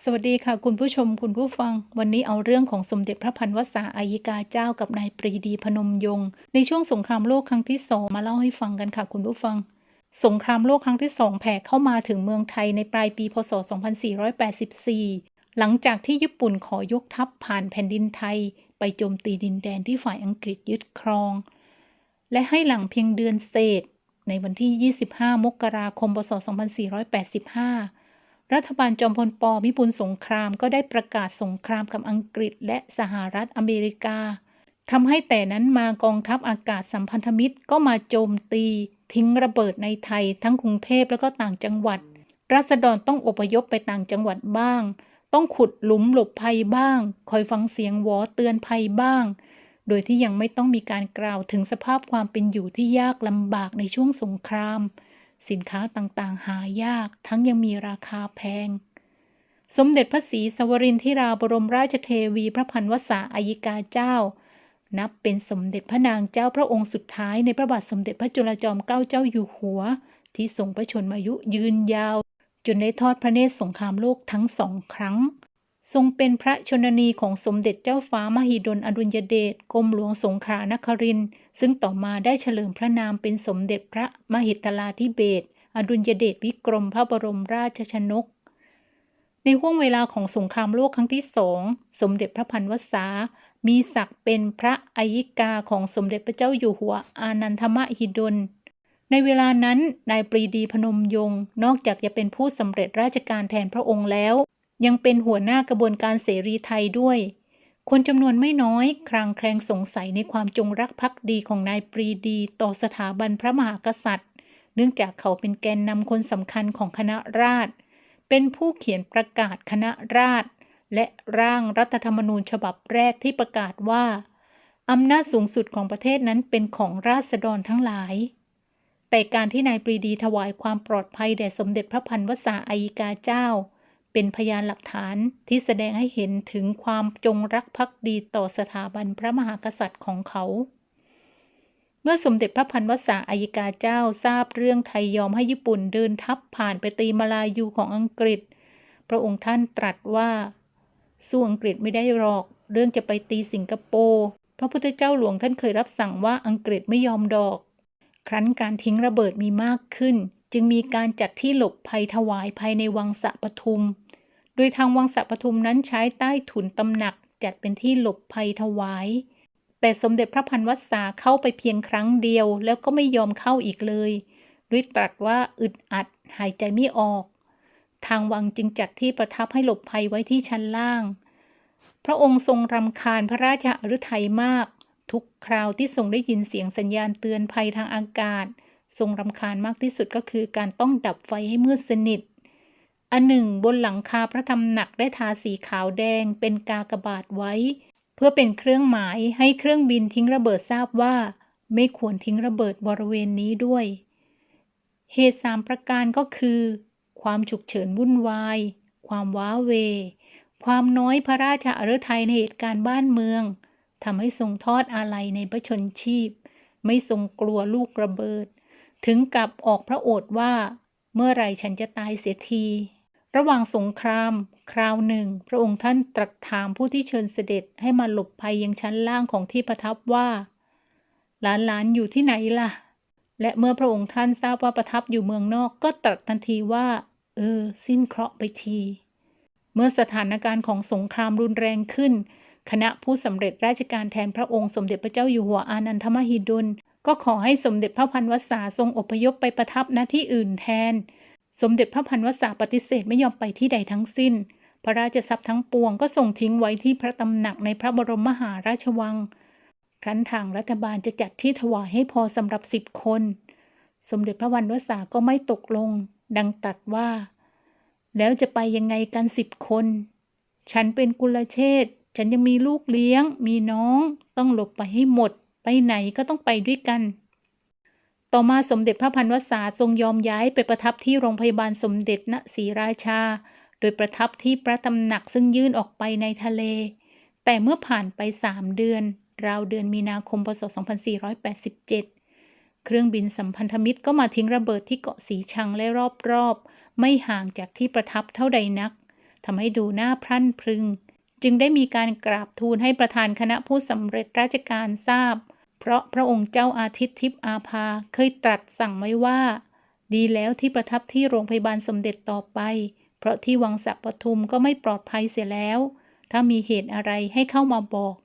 สวัสดีค่ะคุณผู้ชมคุณผู้ฟัง วันนี้เอาเรื่องของสมเด็จพระพันวษาอายิกาเจ้ากับนายปรีดีพนมยงค์ในช่วงสงครามโลกครั้งที่สองมาเล่าให้ฟังกันค่ะคุณผู้ฟัง สงครามโลกครั้งที่สองแผ่เข้ามาถึงเมืองไทยในปลายปีพศ 2484 หลังจากที่ญี่ปุ่นขอยกทัพผ่านแผ่นดินไทย ไปโจมตีดินแดนที่ฝ่ายอังกฤษยึดครอง และให้หลังเพียงเดือนเศษ ในวันที่ 25 มกราคม พศ 2485 รัฐบาลจอมพลปพิบูลสงครามก็ได้ประกาศสงครามกับอังกฤษและสหรัฐอเมริกาทำให้แต่นั้นมากองทัพอากาศสัมพันธมิตรก็มาโจมตี ทิ้งระเบิดในไทยทั้งกรุงเทพแล้วก็ต่างจังหวัดราษฎรต้องอพยพไปต่างจังหวัดบ้าง ต้องขุดหลุมหลบภัยบ้าง คอยฟังเสียงวอเตือนภัยบ้าง โดยที่ยังไม่ต้องมีการกล่าวถึงสภาพความเป็นอยู่ที่ยากลำบากในช่วงสงคราม สินค้าต่างๆ หายาก ทั้งยังมีราคาแพง สมเด็จพระศรีสวรินทิราบรมราชเทวีพระพันวษาอายิกาเจ้า นับเป็นสมเด็จพระนางเจ้าพระองค์สุดท้ายในพระบาทสมเด็จพระจุลจอมเกล้าเจ้าอยู่หัว ที่ทรงพระชนมายุยืนยาว จนได้ทอดพระเนตรสงครามโลกทั้งสองครั้ง ทรงเป็นพระชนนีของสมเด็จเจ้าฟ้ามหิดลอดุลยเดชกรมหลวงสงขลานครินทร์ซึ่งต่อมาได้เฉลิมพระนามเป็นสมเด็จพระมหิตลาธิเบศรอดุลยเดชวิกรมพระบรมราชชนก ในห่วงเวลาของสงครามโลกครั้งที่สองสมเด็จพระพันวษา มีศักดิ์เป็นพระอายิกาของสมเด็จพระเจ้าอยู่หัวอานันทมหิดลในเวลานั้นนายปรีดีพนมยงค์นอกจากจะเป็นผู้สำเร็จราชการแทนพระองค์แล้ว ยังเป็นหัวหน้ากระบวนการเสรีไทยด้วย คนจำนวนไม่น้อยครางแคลงสงสัยในความจงรักภักดีของนายปรีดี ต่อสถาบันพระมหากษัตริย์ เนื่องจากเขาเป็นแกนนำคนสำคัญของคณะราษฎรเป็นผู้เขียนประกาศคณะราษฎรและร่างรัฐธรรมนูญฉบับแรกที่ประกาศว่าอำนาจสูงสุดของประเทศนั้นเป็นของราษฎรทั้งหลาย แต่การที่นายปรีดีถวายความปลอดภัยแด่สมเด็จพระพันวษาอายิกาเจ้า เป็นพยานหลักฐานที่แสดงให้เห็นถึงความจงรักภักดีต่อสถาบันพระมหากษัตริย์ของเขา เมื่อสมเด็จพระพันวษาอายิกาเจ้าทราบเรื่องไทยยอมให้ญี่ปุ่นเดินทัพผ่านไปตีมาลายูของอังกฤษ พระองค์ท่านตรัสว่า สู้อังกฤษไม่ได้หรอก เรื่องจะไปตีสิงคโปร์พระพุทธเจ้าหลวงท่านเคยรับสั่งว่าอังกฤษไม่ยอมดอก ครั้นการทิ้งระเบิดมีมากขึ้น จึงมีการจัดที่หลบภัยถวายภายในวังสะปทุม โดยทางวังสะปทุมนั้นใช้ใต้ถุนตำหนักจัดเป็นที่หลบภัยถวาย แต่สมเด็จพระพันวัษาเข้าไปเพียงครั้งเดียวแล้วก็ไม่ยอมเข้าอีกเลย ด้วยตรัสว่าอึดอัดหายใจไม่ออก ทางวังจึงจัดที่ประทับให้หลบภัยไว้ที่ชั้นล่าง พระองค์ทรงรำคาญพระราชาฤทัยมาก ทุกคราวที่ทรงได้ยินเสียงสัญญาณเตือนภัยทางอากาศ ทรงรำคาญมากที่สุดก็คือการต้องดับไฟให้มืดสนิท อันหนึ่งบนหลังคาพระธรรมหนักได้ทาสีขาวแดงเป็นกากบาทไว้ เพื่อเป็นเครื่องหมายให้เครื่องบินทิ้งระเบิดทราบว่า ไม่ควรทิ้งระเบิดบริเวณนี้ด้วย เหตุสามประการก็คือ ความฉุกเฉินวุ่นวาย ความว้าเว ความน้อยพระราชาฤทัยในเหตุการณ์บ้านเมืองทำให้ทรงทอดอาลัยในพระชนชีพ ไม่ทรงกลัวลูกระเบิด ถึงกับออกพระโอษฐ์ว่า เมื่อไรฉันจะตายเสียที ระหว่างสงคราม คราวหนึ่ง พระองค์ท่านตรัสถามผู้ที่เชิญเสด็จให้มาหลบภัยยังชั้นล่างของที่ประทับว่า หลานๆอยู่ที่ไหนล่ะ และเมื่อพระองค์ท่านทราบว่าประทับอยู่เมืองนอกก็ตรัสทันทีว่า เออ สิ้นเคราะห์ไปที เมื่อสถานการณ์ของสงครามรุนแรงขึ้น คณะผู้สำเร็จราชการแทนพระองค์สมเด็จพระเจ้าอยู่หัวอานันทมหิดลก็ขอให้สมเด็จพระพันวษาทรงอพยพไปประทับณที่อื่นแทน สมเด็จพระพันวษาปฏิเสธไม่ยอมไปที่ใดทั้งสิ้น พระราชทรัพย์ทั้งปวงก็ส่งทิ้งไว้ที่พระตำหนักในพระบรมมหาราชวัง ครั้นทางรัฐบาลจะจัดที่ถวายให้พอสำหรับสิบคน สมเด็จพระวันวษาก็ไม่ตกลง ดังตรัสว่า แล้วจะไปยังไงกันสิบคน ฉันเป็นกุลเชษฐ์ฉันยังมีลูกเลี้ยง มีน้อง ต้องหลบไปให้หมด ไปไหนก็ต้องไปด้วยกัน ต่อมาสมเด็จพระพันวษาทรงยอมย้ายไปประทับที่โรงพยาบาลสมเด็จณศรีราชา โดยประทับที่พระตำหนักซึ่งยื่นออกไปในทะเล แต่เมื่อผ่านไปสามเดือน ราวเดือนมีนาคมพศ 2487 เครื่องบินสัมพันธมิตรก็มาทิ้งระเบิดที่เกาะสีชังและรอบๆ ไม่ห่างจากที่ประทับเท่าใดนักทำให้ดูหน้าพรั่นพรึง จึงได้มีการกราบทูลให้ประธานคณะผู้สำเร็จราชการทราบ เพราะพระองค์เจ้าอาทิตย์ทิพอาภาเคยตรัสสั่งไว้ว่า ดีแล้วที่ประทับที่โรงพยาบาลสมเด็จต่อไป เพราะที่วังสัปทุมก็ไม่ปลอดภัยเสียแล้ว ถ้ามีเหตุอะไรให้เข้ามาบอก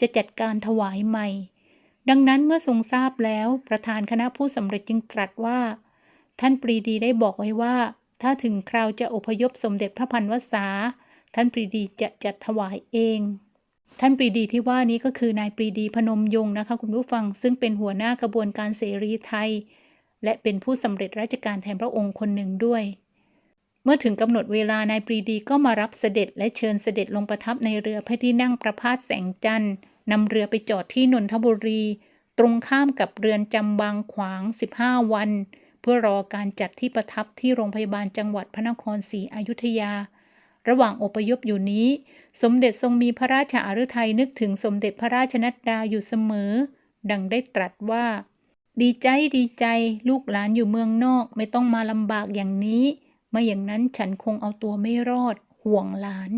จะจัดการถวายใหม่ ดังนั้นเมื่อทรงทราบแล้วประธานคณะผู้สำเร็จจึงตรัสว่า ท่านปรีดีได้บอกไว้ว่า ถ้าถึงคราวจะอพยพสมเด็จพระพันวษาท่านปรีดีจะจัดถวายเอง ท่านปรีดีที่ว่านี้ก็คือนายปรีดีพนมยงค์นะคะคุณผู้ฟัง ซึ่งเป็นหัวหน้ากระบวนการเสรีไทย และเป็นผู้สำเร็จราชการแทนพระองค์คนหนึ่งด้วย เมื่อถึงกำหนดเวลานายปรีดีก็มารับเสด็จและเชิญเสด็จลงประทับในเรือพระที่นั่งประพาสแสงจันทร์นำเรือไปจอดที่นนทบุรี ตรงข้ามกับเรือนจำบางขวาง 15 วัน เพื่อรอการจัดที่ประทับที่โรงพยาบาลจังหวัดพระนครศรีอยุธยา ระหว่างอพยพอยู่นี้ สมเด็จทรงมีพระราชอาฤทัยนึกถึงสมเด็จพระราชนัดดาอยู่เสมอ ดังได้ตรัสว่า ดีใจดีใจลูกหลานอยู่เมืองนอกไม่ต้องมาลำบากอย่างนี้ไม่อย่างนั้นฉันคงเอาตัวไม่รอดห่วงหลาน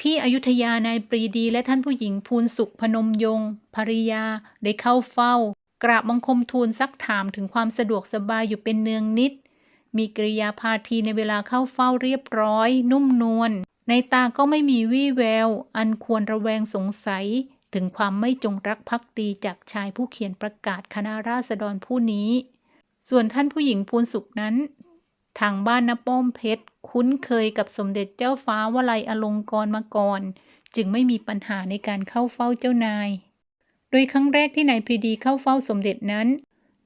ที่อยุธยานายปรีดีและท่านผู้หญิงภูนสุขพนมยงภริยาได้เข้าเฝ้า กราบบังคมทูลซักถามถึงความสะดวกสบายอยู่เป็นเนืองนิด มีกริยาพาทีในเวลาเข้าเฝ้าเรียบร้อย นุ่มนวลในตาก็ไม่มีวี่แวว อันควรระแวงสงสัย ถึงความไม่จงรักภักดีจากชายผู้เขียนประกาศคณะราษฎรผู้นี้ ส่วนท่านผู้หญิงภูนสุขนั้น ทางบ้านนป้อมเพชร คุ้นเคยกับสมเด็จเจ้าฟ้าวลัยอลงกรมาก่อน จึงไม่มีปัญหาในการเข้าเฝ้าเจ้านาย โดยครั้งแรกที่นายพีดีเข้าเฝ้าสมเด็จนั้น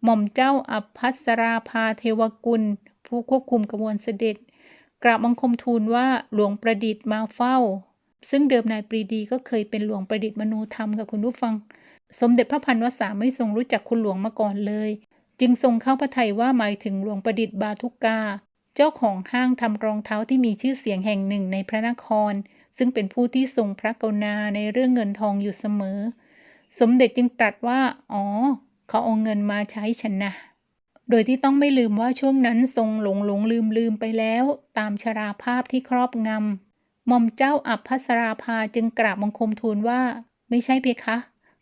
หม่อมเจ้าอภัสราภาเทวกุล ผู้ควบคุมกระบวนเสด็จ กราบบังคมทูลว่าหลวงประดิษฐ์มาเฝ้า ซึ่งเดิมนายปรีดีก็เคยเป็นหลวงประดิษฐ์มโนธรรมกับคุณผู้ฟัง สมเด็จพระพันวษาไม่ทรงรู้จักคุณหลวงมาก่อนเลย จึงทรงเข้าพระทัยว่าหมายถึงหลวงประดิษฐ์บาทุกา เจ้าของห้างทำรองเท้าที่มีชื่อเสียงแห่งหนึ่งในพระนคร ซึ่งเป็นผู้ที่ทรงพระกรุณาในเรื่องเงินทองอยู่เสมอ สมเด็จจึงตรัสว่า อ๋อ เขาเอาเงินมาใช้ฉันนะ โดยที่ต้องไม่ลืมว่าช่วงนั้นทรงหลงหลงลืมลืมไปแล้ว ตามชราภาพที่ครอบงำหม่อมเจ้าอับพัสราภาจึงกราบบังคมทูลว่า ไม่ใช่เพคะ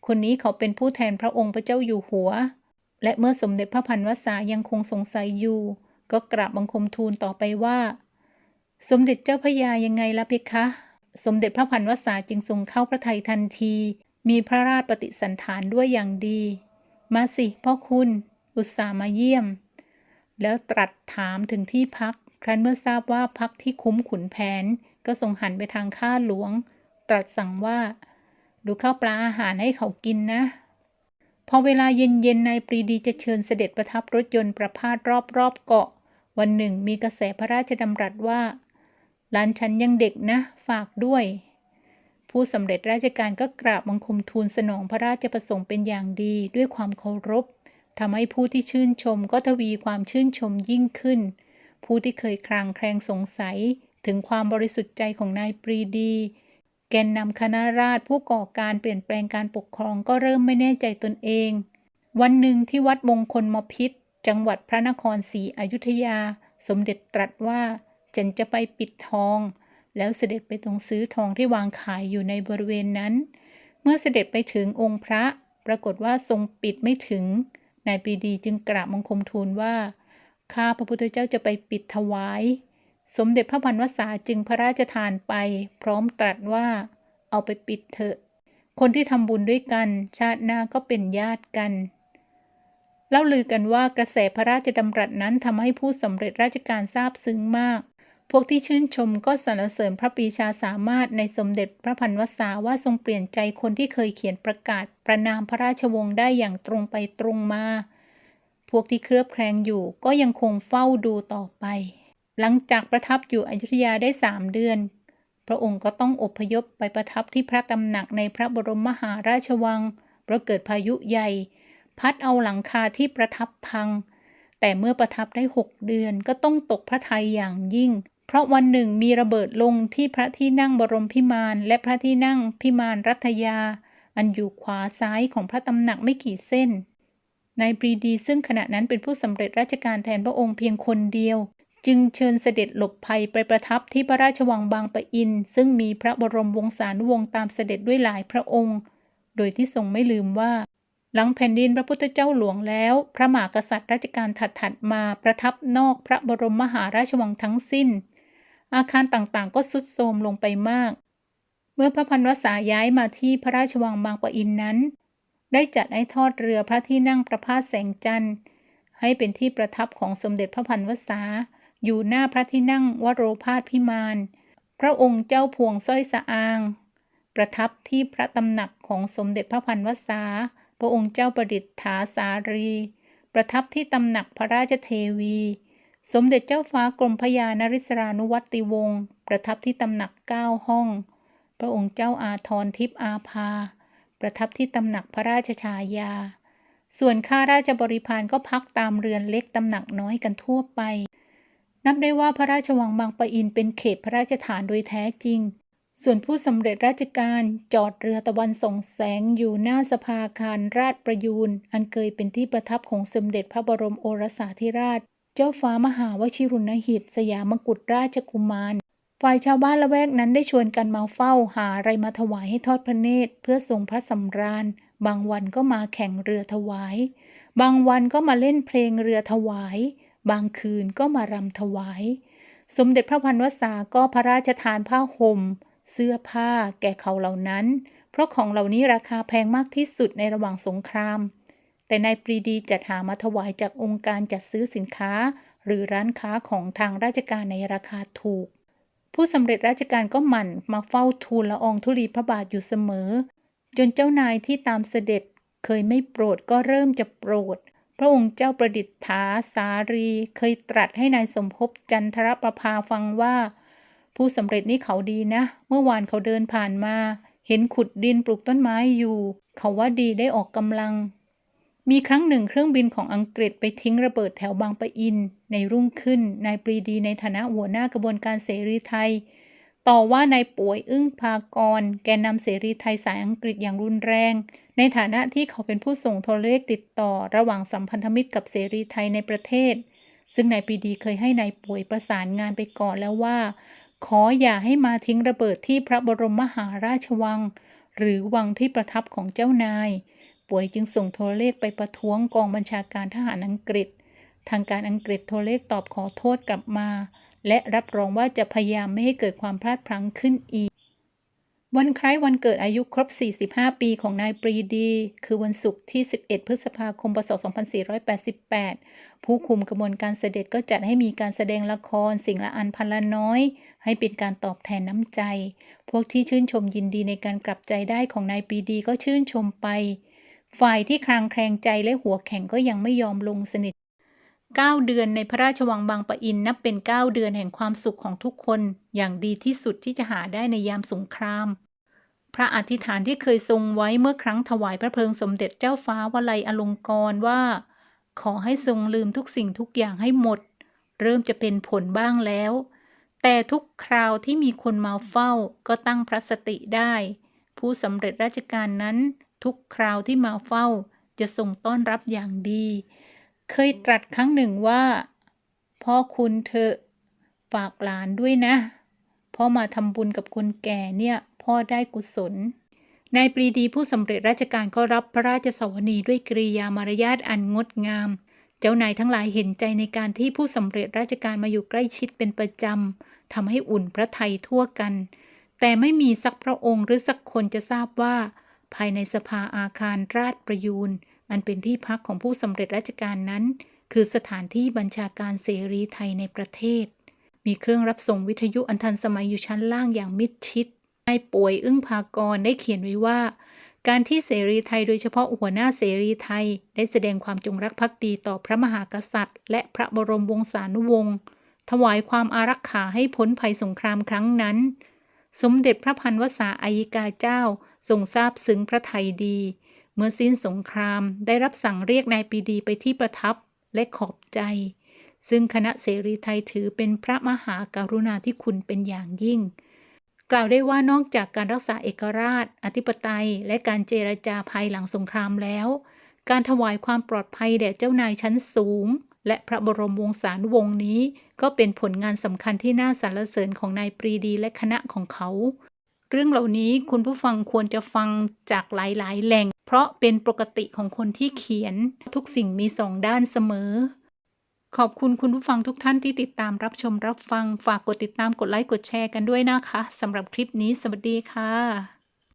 คนนี้เขาเป็นผู้แทนพระองค์พระเจ้าอยู่หัว และเมื่อสมเด็จพระพันวษายังคงสงสัยอยู่ ก็กราบบังคมทูลต่อไปว่า สมเด็จเจ้าพระยายังไงล่ะเพคะ สมเด็จพระพันวษาจึงทรงเข้าพระทัยทันที มีพระราชปฏิสันฐานด้วยอย่างดี มาสิพ่อคุณ อุตส่าห์มาเยี่ยม แล้วตรัสถามถึงที่พัก ครั้นเมื่อทราบว่าพักที่คุ้มขุนแผน ก็ทรงหันไปทางข้าหลวง ตรัสสั่งว่า ดูข้าวปลาอาหารให้เขากินนะ พอเวลาเย็นๆนายปรีดีจะเชิญเสด็จประทับรถยนต์ประพาสรอบๆเกาะ วันหนึ่งมีกระแสพระราชดำรัสว่าหลานฉันยังเด็กนะ ฝากด้วย ผู้สำเร็จราชการก็กราบบังคมทูลสนองพระราชประสงค์เป็นอย่างดีด้วยความเคารพ ทำให้ผู้ที่ชื่นชมก็ทวีความชื่นชมยิ่งขึ้น ผู้ที่เคยคลางแคลงสงสัยถึงความบริสุทธิ์ใจของนายปรีดี แกนนำคณะราษฎรผู้ก่อการเปลี่ยนแปลงการปกครองก็เริ่มไม่แน่ใจตนเอง วันหนึ่งที่วัดมงคลมพิษ จังหวัดพระนครศรีอยุธยา สมเด็จตรัสว่าฉันจะไปปิดทอง แล้วเสด็จไปตรงซื้อทองที่วางขายอยู่ในบริเวณนั้น เมื่อเสด็จไปถึงองค์พระ ปรากฏว่าทรงปิดไม่ถึง นายปรีดีจึงกราบบังคมทูลว่า ข้าพระพุทธเจ้าจะไปปิดถวาย สมเด็จพระพันวษาจึงพระราชทานไป พร้อมตรัสว่า เอาไปปิดเถอะ คนที่ทำบุญด้วยกัน ชาติหน้าก็เป็นญาติกันเล่าลือกันว่ากระแสพระราชดำรัสนั้นทำให้ผู้สำเร็จราชการทราบซึ้งมาก พวกที่ชื่นชมก็สรรเสริญพระปีชาสามารถในสมเด็จพระพันวษาว่าทรงเปลี่ยนใจคนที่เคยเขียนประกาศ ประนามพระราชวงศ์ได้อย่างตรงไปตรงมา พวกที่เครือบแคลงอยู่ก็ยังคงเฝ้าดูต่อไป หลังจากประทับอยู่อยุธยาได้สามเดือน พระองค์ก็ต้องอพยพไปประทับที่พระตำหนักในพระบรมมหาราชวังเพราะเกิดพายุใหญ่ พัดเอาหลังคาที่ประทับพัง แต่เมื่อประทับได้หกเดือนก็ต้องตกพระทัยอย่างยิ่ง เพราะวันหนึ่งมีระเบิดลงที่พระที่นั่งบรมพิมานและพระที่นั่งพิมานรัตยา อันอยู่ขวาซ้ายของพระตำหนักไม่กี่เส้นนายปรีดีซึ่งขณะนั้นเป็นผู้สำเร็จราชการแทนพระองค์เพียงคนเดียว จึงเชิญเสด็จหลบภัยไปประทับที่พระราชวังบางปะอิน ซึ่งมีพระบรมวงศานุวงศ์ตามเสด็จด้วยหลายพระองค์ โดยที่ทรงไม่ลืมว่า หลังแผ่นดินพระพุทธเจ้าหลวงแล้ว พระมหากษัตริย์รัชกาลถัดๆมาประทับนอกพระบรมมหาราชวังทั้งสิ้น อาคารต่างๆ ก็ทรุดโทรมลงไปมาก เมื่อพระพันวษาย้ายมาที่พระราชวังบางปะอินนั้น ได้จัดให้ทอดเรือพระที่นั่งประพาสแสงจันทร์ ให้เป็นที่ประทับของสมเด็จพระพันวษา อยู่หน้าพระที่นั่งวโรพาสพิมานพระองค์เจ้าพวงสร้อยสะอาง ประทับที่พระตำหนักของสมเด็จพระพันวษา พระองค์เจ้าประดิษฐาสารี ประทับที่ตำหนักพระราชเทวี สมเด็จเจ้าฟ้ากรมพยานริศรานุวัติวงศ์ประทับที่ตำหนักเก้าห้อง พระองค์เจ้าอาทรทิพอาภา ประทับที่ตำหนักพระราชชายา ส่วนข้าราชบริพารก็พักตามเรือนเล็กตำหนักน้อยกันทั่วไป นับได้ว่าพระราชวังบางปะอินเป็นเขตพระราชฐานโดยแท้จริง ส่วนผู้สำเร็จราชการจอดเรือตะวันส่องแสงอยู่หน้าสภาคารราชประยูนอันเคยเป็นที่ประทับของสมเด็จพระบรมโอรสาธิราช เจ้าฟ้ามหาวชิรุณหิต สยามกุฎราชกุมาร ฝ่ายชาวบ้านละแวกนั้นได้ชวนกันมาเฝ้าหาอะไรมาถวายให้ทอดพระเนตร เพื่อทรงพระสำราญ บางวันก็มาแข่งเรือถวาย บางวันก็มาเล่นเพลงเรือถวาย บางคืนก็มารำถวาย สมเด็จพระพันวษาก็พระราชทานผ้าห่มเสื้อผ้าแก่เขาเหล่านั้น เพราะของเหล่านี้ราคาแพงมากที่สุดในระหว่างสงคราม แต่นายปรีดีจัดหามาถวายจากองค์การจัดซื้อสินค้า หรือร้านค้าของทางราชการในราคาถูก ผู้สำเร็จราชการก็หมั่นมาเฝ้าทูลละอองธุลีพระบาทอยู่เสมอ จนเจ้านายที่ตามเสด็จเคยไม่โปรดก็เริ่มจะโปรด พระองค์เจ้าประดิษฐาสารี เคยตรัสให้นายสมภพจันทรประภาฟังว่า ผู้สำเร็จนี่เขาดีนะ เมื่อวานเขาเดินผ่านมา เห็นขุดดินปลูกต้นไม้อยู่ เขาว่าดีได้ออกกำลัง มีครั้งหนึ่งเครื่องบินของอังกฤษไปทิ้งระเบิดแถวบางปะอิน ในรุ่งขึ้น นายปรีดีในฐานะหัวหน้ากระบวนการเสรีไทย ต่อว่านายป่วยอึ้งพากร แกนนำเสรีไทยสายอังกฤษอย่างรุนแรง ในฐานะที่เขาเป็นผู้ส่งโทรเลขติดต่อระหว่างสัมพันธมิตรกับเสรีไทยในประเทศ ซึ่งนายปรีดีเคยให้นายป่วยประสานงานไปก่อนแล้วว่า ขออย่าให้มาทิ้งระเบิดที่พระบรมมหาราชวัง หรือวังที่ประทับของเจ้านาย ป่วยจึงส่งโทรเลขไปประท้วงกองบัญชาการทหารอังกฤษ ทางการอังกฤษโทรเลขตอบขอโทษกลับมา และรับรองว่าจะพยายามไม่ให้เกิดความพลาดพลั้งขึ้นอีก วันคล้ายวันเกิดอายุครบ 45 ปีของนายปรีดี คือวันศุกร์ที่ 11 พฤษภาคม พศ 2488 ผู้คุมกระบวนการเสด็จก็จัดให้มีการแสดงละครสิ่งละอันพันละน้อยให้เป็นการตอบแทนน้ำใจ พวกที่ชื่นชมยินดีในการกลับใจได้ของนายปรีดีก็ชื่นชมไป ฝ่ายที่คลางแคลงใจและหัวแข็งก็ยังไม่ยอมลงสนิท9 เดือนในพระราชวังบางปะอินนับเป็น 9 เดือนแห่งความสุขของทุกคน อย่างดีที่สุดที่จะหาได้ในยามสงคราม พระอธิษฐานที่เคยทรงไว้เมื่อครั้งถวายพระเพลิงสมเด็จเจ้าฟ้าวลัยอลงกรว่า ขอให้ทรงลืมทุกสิ่งทุกอย่างให้หมด เริ่มจะเป็นผลบ้างแล้ว แต่ทุกคราวที่มีคนมาเฝ้าก็ตั้งพระสติได้ ผู้สำเร็จราชการนั้น ทุกคราวที่มาเฝ้าจะทรงต้อนรับอย่างดี เคยตรัสครั้งหนึ่งว่า พ่อคุณเธอฝากหลานด้วยนะพ่อมาทำบุญกับคนแก่เนี่ยพ่อได้กุศลนายปรีดีผู้สำเร็จราชการก็รับพระราชสวนีด้วยกริยามารยาทอันงดงาม เจ้านายทั้งหลายเห็นใจในการที่ผู้สำเร็จราชการมาอยู่ใกล้ชิดเป็นประจำทำให้อุ่นพระไทยทั่วกัน แต่ไม่มีสักพระองค์หรือสักคนจะทราบว่า ภายในสภาอาคารราชประยูนอันเป็นที่พักของผู้สำเร็จราชการนั้น คือสถานที่บัญชาการเสรีไทยในประเทศ มีเครื่องรับส่งวิทยุอันทันสมัยอยู่ชั้นล่างอย่างมิดชิดนายป่วยอึ้งพากรได้เขียนไว้ว่า การที่เสรีไทยโดยเฉพาะหัวหน้าเสรีไทย ได้แสดงความจงรักภักดีต่อพระมหากษัตริย์ และพระบรมวงศานุวงศ์ถวายความอารักขาให้พ้นภัยสงครามครั้งนั้น สมเด็จพระพันวษาอายิกาเจ้า ทรงทราบซึ้งพระไทยดี เมื่อสิ้นสงครามได้รับสั่งเรียกนายปรีดีไปที่ประทับและขอบใจ ซึ่งคณะเสรีไทยถือเป็นพระมหาการุณาธิคุณเป็นอย่างยิ่ง กล่าวได้ว่านอกจากการรักษาเอกราช อธิปไตย และการเจรจาภายหลังสงครามแล้ว การถวายความปลอดภัยแด่เจ้านายชั้นสูง และพระบรมวงศานุวงศ์นี้ ก็เป็นผลงานสำคัญที่น่าสรรเสริญของนายปรีดีและคณะของเขา เรื่องเหล่านี้คุณผู้ฟังควรจะฟังจากหลายๆ แหล่ง เพราะเป็นปกติของคนที่เขียนทุกสิ่งมีสองด้านเสมอ ขอบคุณคุณผู้ฟังทุกท่านที่ติดตามรับชมรับฟัง ฝากกดติดตามกดไลค์กดแชร์กันด้วยนะคะสำหรับคลิปนี้สวัสดีค่ะ